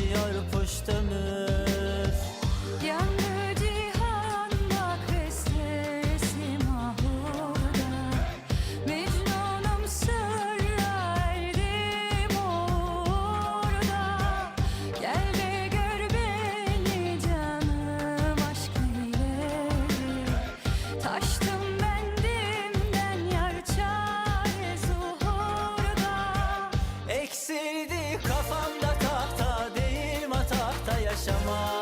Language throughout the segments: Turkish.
geçiyor kuş Yandı cihan bak bestesi mahurda Mecnunum sırra orada. Gel de gör beni canım aşk ileri. Taştım bendimden yar çare zuhurda. Eksildi kafa summer.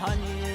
honey